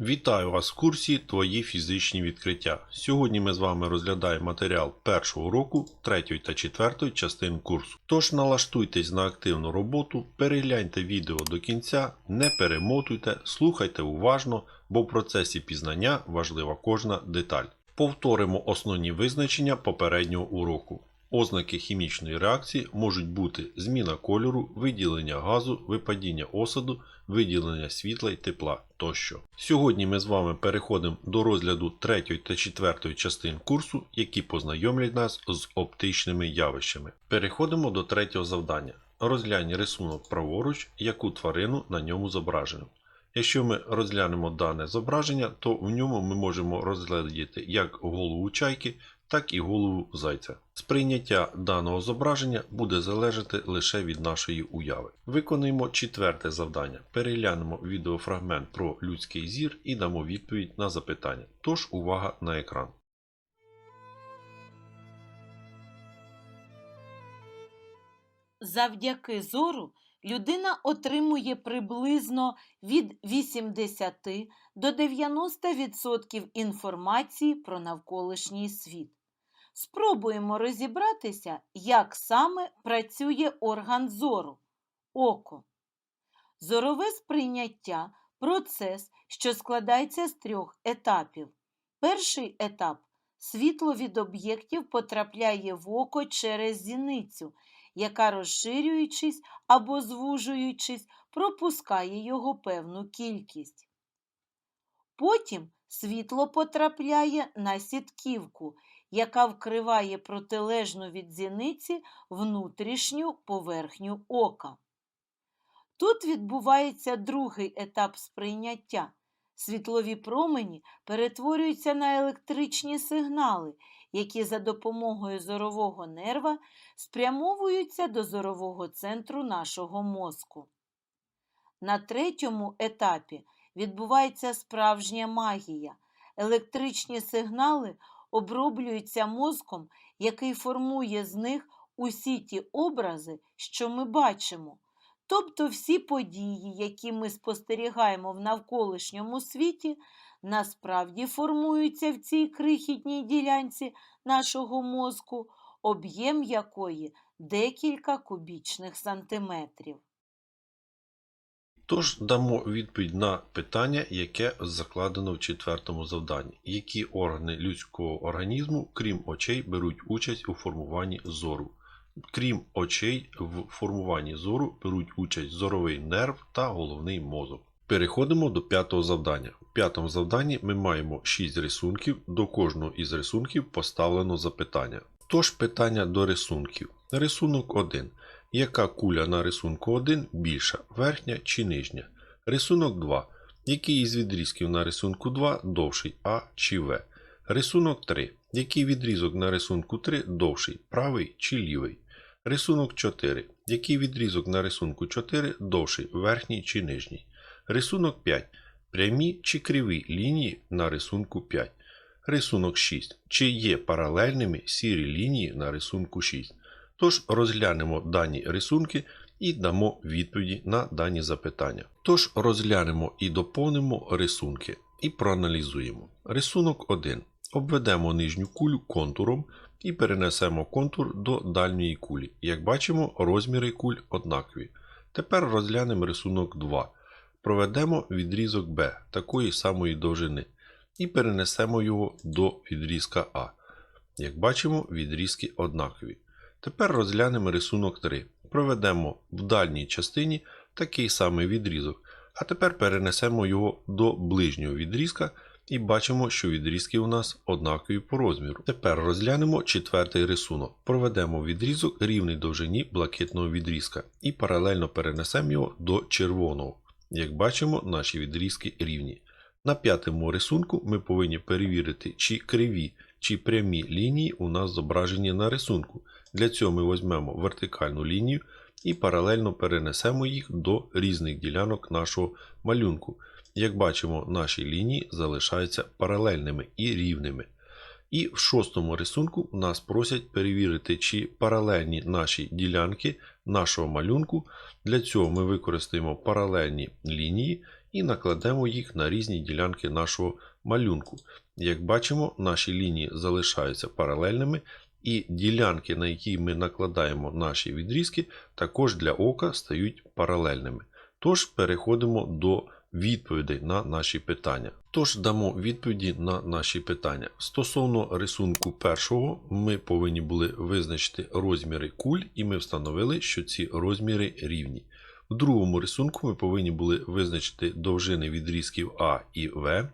Вітаю вас в курсі Твої фізичні відкриття. Сьогодні ми з вами розглядаємо матеріал першого уроку 3 та 4 частин курсу. Тож налаштуйтесь на активну роботу, перегляньте відео до кінця, не перемотуйте, слухайте уважно, бо в процесі пізнання важлива кожна деталь. Повторимо основні визначення попереднього уроку. Ознаки хімічної реакції можуть бути зміна кольору, виділення газу, випадіння осаду, виділення світла й тепла тощо. Сьогодні ми з вами переходимо до розгляду 3 та 4 частин курсу, які познайомлять нас з оптичними явищами. Переходимо до третього завдання. Розглянь рисунок праворуч, яку тварину на ньому зображено. Якщо ми розглянемо дане зображення, то в ньому ми можемо розглядіти як голову чайки, так і голову зайця. Сприйняття даного зображення буде залежати лише від нашої уяви. Виконуємо четверте завдання. Переглянемо відеофрагмент про людський зір і дамо відповідь на запитання. Тож увага на екран. Завдяки зору людина отримує приблизно від 80 до 90% інформації про навколишній світ. Спробуємо розібратися, як саме працює орган зору око. Зорове сприйняття процес, що складається з трьох етапів. Перший етап світло від об'єктів потрапляє в око через зіницю, яка, розширюючись або звужуючись, пропускає його певну кількість. Потім світло потрапляє на сітківку, яка вкриває протилежну від зіниці внутрішню поверхню ока. Тут відбувається другий етап сприйняття. Світлові промені перетворюються на електричні сигнали, які за допомогою зорового нерва спрямовуються до зорового центру нашого мозку. На третьому етапі відбувається справжня магія. Електричні сигнали оброблюються мозком, який формує з них усі ті образи, що ми бачимо. Тобто всі події, які ми спостерігаємо в навколишньому світі, насправді формуються в цій крихітній ділянці нашого мозку, об'єм якої декілька кубічних сантиметрів. Тож дамо відповідь на питання, яке закладено в четвертому завданні. Які органи людського організму, крім очей, беруть участь у формуванні зору? Крім очей, в формуванні зору беруть участь зоровий нерв та головний мозок. Переходимо до п'ятого завдання. У п'ятому завданні ми маємо 6 рисунків, до кожного із рисунків поставлено запитання. Тож питання до рисунків. Рисунок 1. Яка куля на рисунку 1 більша, верхня чи нижня? Рисунок 2. Який із відрізків на рисунку 2 довший А чи В? Рисунок 3. Який відрізок на рисунку 3 довший, правий чи лівий? Рисунок 4. Який відрізок на рисунку 4 довший, верхній чи нижній? Рисунок 5. Прямі чи криві лінії на рисунку 5. Рисунок 6. Чи є паралельними сірі лінії на рисунку 6? Тож розглянемо дані рисунки і дамо відповіді на дані запитання. Тож розглянемо і доповнимо рисунки і проаналізуємо. Рисунок 1. Обведемо нижню кулю контуром і перенесемо контур до дальньої кулі. Як бачимо, розміри куль однакові. Тепер розглянемо рисунок 2. Проведемо відрізок B такої самої довжини і перенесемо його до відрізка А. Як бачимо, відрізки однакові. Тепер розглянемо рисунок 3. Проведемо в дальній частині такий самий відрізок, а тепер перенесемо його до ближнього відрізка і бачимо, що відрізки у нас однакові по розміру. Тепер розглянемо четвертий рисунок. Проведемо відрізок рівний довжині блакитного відрізка і паралельно перенесемо його до червоного. Як бачимо, наші відрізки рівні. На п'ятому рисунку ми повинні перевірити, чи криві, чи прямі лінії у нас зображені на рисунку. Для цього ми візьмемо вертикальну лінію і паралельно перенесемо їх до різних ділянок нашого малюнку. Як бачимо, наші лінії залишаються паралельними і рівними. І в шостому рисунку нас просять перевірити, чи паралельні наші ділянки нашого малюнку. Для цього ми використаємо паралельні лінії і накладемо їх на різні ділянки нашого малюнку. Як бачимо, наші лінії залишаються паралельними, і ділянки, на які ми накладаємо наші відрізки, також для ока стають паралельними. Тож переходимо до відповідей на наші питання. Тож дамо відповіді на наші питання. Стосовно рисунку першого, ми повинні були визначити розміри куль, і ми встановили, що ці розміри рівні. В другому рисунку ми повинні були визначити довжини відрізків А і В,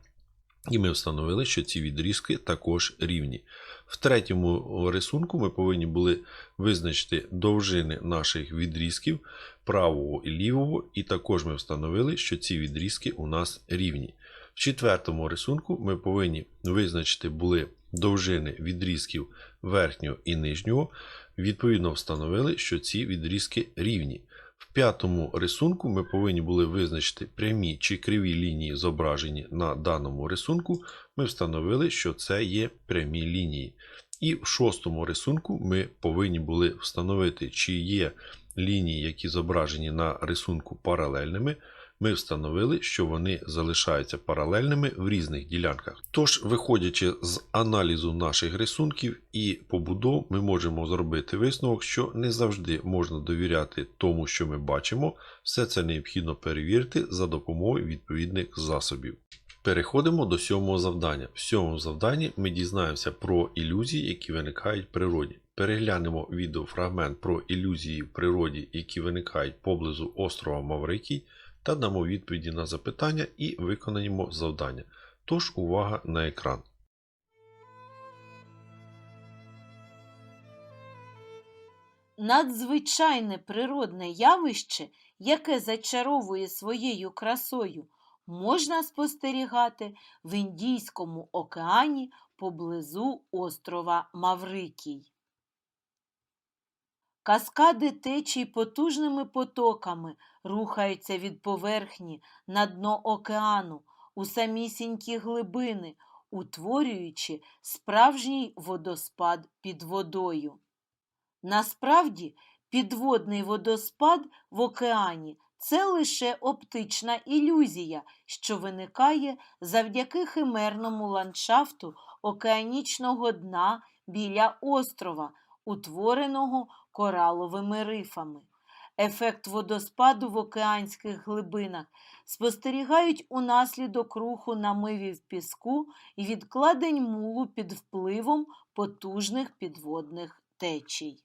і ми встановили, що ці відрізки також рівні. В третьому рисунку ми повинні були визначити довжини наших відрізків правого і лівого, і також ми встановили, що ці відрізки у нас рівні. В четвертому рисунку ми повинні визначити були довжини відрізків верхнього і нижнього, відповідно встановили, що ці відрізки рівні. В п'ятому рисунку ми повинні були визначити прямі чи криві лінії, зображені на даному рисунку. Ми встановили, що це є прямі лінії. І в шостому рисунку ми повинні були встановити, чи є лінії, які зображені на рисунку паралельними. Ми встановили, що вони залишаються паралельними в різних ділянках. Тож, виходячи з аналізу наших рисунків і побудов, ми можемо зробити висновок, що не завжди можна довіряти тому, що ми бачимо. Все це необхідно перевірити за допомогою відповідних засобів. Переходимо до сьомого завдання. В сьомому завданні ми дізнаємося про ілюзії, які виникають в природі. Переглянемо відеофрагмент про ілюзії в природі, які виникають поблизу острова Маврикій, та дамо відповіді на запитання і виконаємо завдання. Тож увага на екран. Надзвичайне природне явище, яке зачаровує своєю красою, можна спостерігати в Індійському океані поблизу острова Маврикій. Каскади течій потужними потоками рухаються від поверхні на дно океану у самісінькі глибини, утворюючи справжній водоспад під водою. Насправді, підводний водоспад в океані це лише оптична ілюзія, що виникає завдяки химерному ландшафту океанічного дна біля острова, утвореного кораловими рифами. Ефект водоспаду в океанських глибинах спостерігають унаслідок руху намивів піску і відкладень мулу під впливом потужних підводних течій.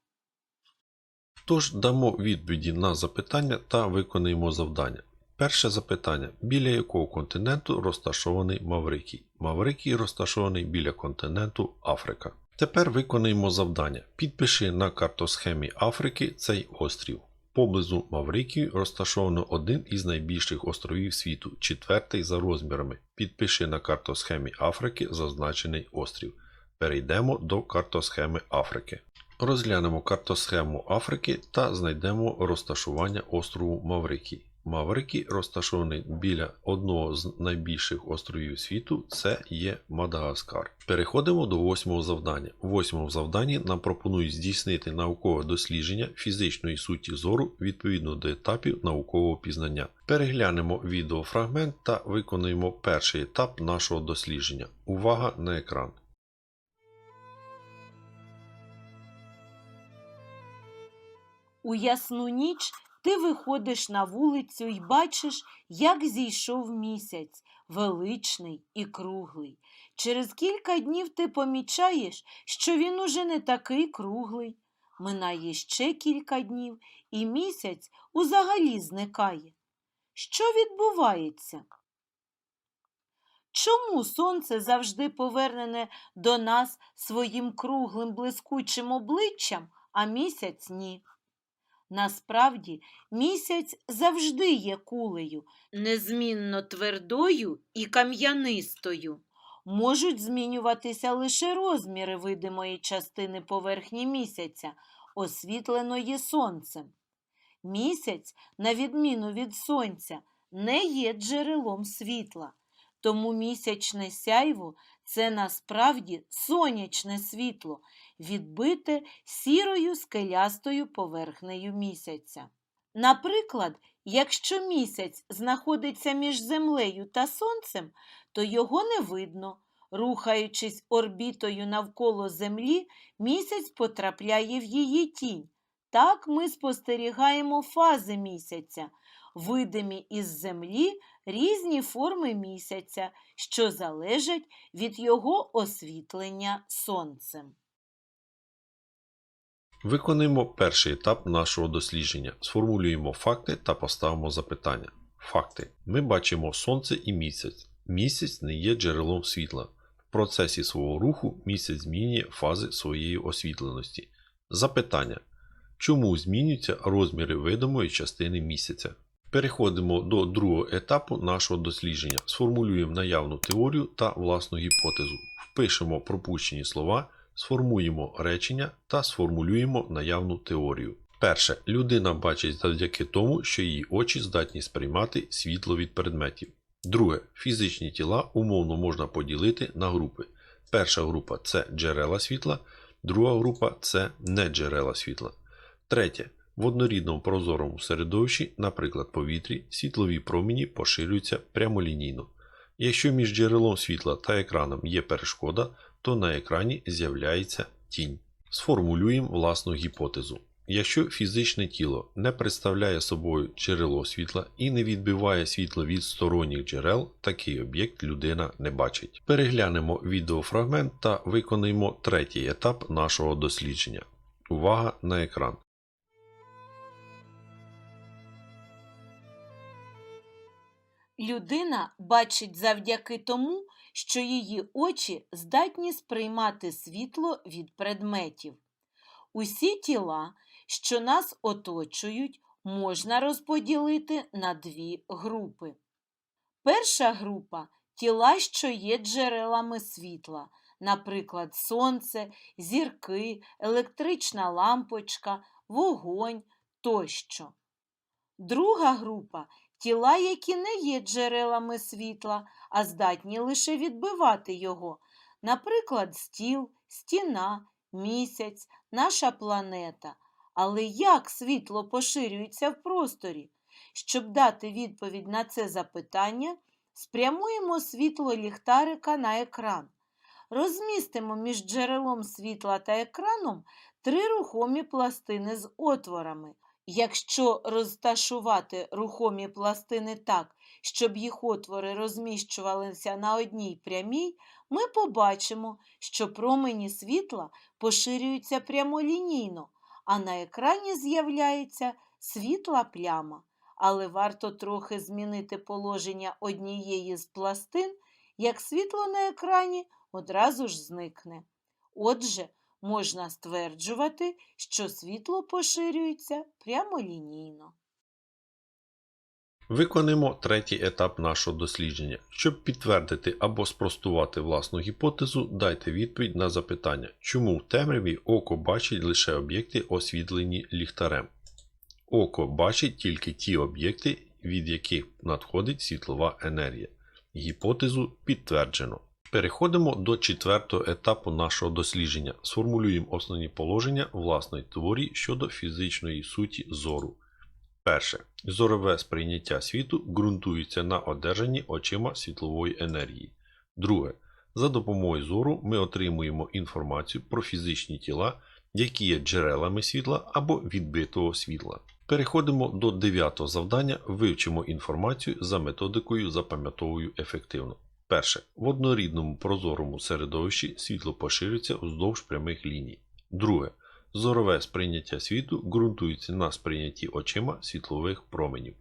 Тож дамо відповіді на запитання та виконаємо завдання. Перше запитання: біля якого континенту розташований Маврикій? Маврикій розташований біля континенту Африка. Тепер виконаємо завдання. Підпиши на картосхемі Африки цей острів. Поблизу Маврикії розташовано один із найбільших островів світу, четвертий за розмірами. Підпиши на картосхемі Африки зазначений острів. Перейдемо до картосхеми Африки. Розглянемо картосхему Африки та знайдемо розташування острову Маврикій. Маврикій розташований біля одного з найбільших островів світу, це є Мадагаскар. Переходимо до восьмого завдання. У восьмому завданні нам пропонують здійснити наукове дослідження фізичної суті зору відповідно до етапів наукового пізнання. Переглянемо відеофрагмент та виконуємо перший етап нашого дослідження. Увага на екран. У ясну ніч ти виходиш на вулицю і бачиш, як зійшов місяць, величний і круглий. Через кілька днів ти помічаєш, що він уже не такий круглий. Минає ще кілька днів, і місяць узагалі зникає. Що відбувається? Чому сонце завжди повернене до нас своїм круглим блискучим обличчям, а місяць ні? Насправді, місяць завжди є кулею, незмінно твердою і кам'янистою. Можуть змінюватися лише розміри видимої частини поверхні місяця, освітленої сонцем. Місяць, на відміну від сонця, не є джерелом світла, тому місячне сяйво це насправді сонячне світло, відбите сірою скелястою поверхнею місяця. Наприклад, Якщо місяць знаходиться між Землею та Сонцем, то його не видно. Рухаючись орбітою навколо Землі, місяць потрапляє в її тінь. Так ми спостерігаємо фази місяця, видимі із Землі різні форми місяця, що залежать від його освітлення сонцем. Виконуємо перший етап нашого дослідження. Сформулюємо факти та поставимо запитання. Факти. Ми бачимо Сонце і місяць. Місяць не є джерелом світла. В процесі свого руху місяць змінює фази своєї освітленості. Запитання. Чому змінюються розміри видимої частини місяця? Переходимо до другого етапу нашого дослідження. Сформулюємо наявну теорію та власну гіпотезу. Впишемо пропущені слова, сформуємо речення та сформулюємо наявну теорію. Перше. Людина бачить завдяки тому, що її очі здатні сприймати світло від предметів. Друге. Фізичні тіла умовно можна поділити на групи. Перша група це джерела світла, друга група це не джерела світла. Третє. В однорідному прозорому середовищі, наприклад повітрі, світлові промені поширюються прямолінійно. Якщо між джерелом світла та екраном є перешкода, то на екрані з'являється тінь. Сформулюємо власну гіпотезу. Якщо фізичне тіло не представляє собою джерело світла і не відбиває світло від сторонніх джерел, такий об'єкт людина не бачить. Переглянемо відеофрагмент та виконаємо третій етап нашого дослідження. Увага на екран. Людина бачить завдяки тому, що її очі здатні сприймати світло від предметів. Усі тіла, що нас оточують, можна розподілити на дві групи. Перша група тіла, що є джерелами світла, наприклад, сонце, зірки, електрична лампочка, вогонь тощо. Друга група тіла, які не є джерелами світла, а здатні лише відбивати його, наприклад, стіл, стіна, місяць, наша планета. Але як світло поширюється в просторі? Щоб дати відповідь на це запитання, спрямуємо світло ліхтарика на екран. Розмістимо між джерелом світла та екраном три рухомі пластини з отворами. Якщо розташувати рухомі пластини так, щоб їх отвори розміщувалися на одній прямій, ми побачимо, що промені світла поширюються прямолінійно, а на екрані з'являється світла пляма. Але варто трохи змінити положення однієї з пластин, як світло на екрані одразу ж зникне. Отже, можна стверджувати, що світло поширюється прямолінійно. Виконуємо третій етап нашого дослідження. Щоб підтвердити або спростувати власну гіпотезу, дайте відповідь на запитання, чому в темряві око бачить лише об'єкти, освітлені ліхтарем. Око бачить тільки ті об'єкти, від яких надходить світлова енергія. Гіпотезу підтверджено. Переходимо до четвертого етапу нашого дослідження. Сформулюємо основні положення власної теорії щодо фізичної суті зору. Перше. Зорове сприйняття світу ґрунтується на одержанні очима світлової енергії. Друге. За допомогою зору ми отримуємо інформацію про фізичні тіла, які є джерелами світла або відбитого світла. Переходимо до дев'ятого завдання. Вивчимо інформацію за методикою запам'ятовую ефективно. Перше. В однорідному прозорому середовищі світло поширюється вздовж прямих ліній. Друге. Зорове сприйняття світу ґрунтується на сприйнятті очима світлових променів.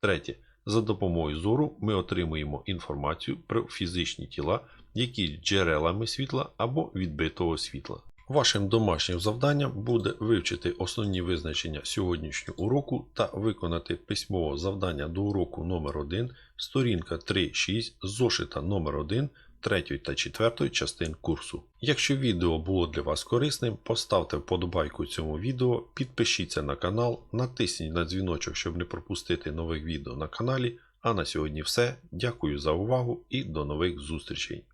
Третє. За допомогою зору ми отримуємо інформацію про фізичні тіла, які джерелами світла або відбитого світла. Вашим домашнім завданням буде вивчити основні визначення сьогоднішнього уроку та виконати письмове завдання до уроку номер 1 сторінка 3.6 зошита номер 1 3 та 4 частин курсу. Якщо відео було для вас корисним, поставте вподобайку цьому відео, підпишіться на канал, натисніть на дзвіночок, щоб не пропустити нових відео на каналі. А на сьогодні все. Дякую за увагу і до нових зустрічей!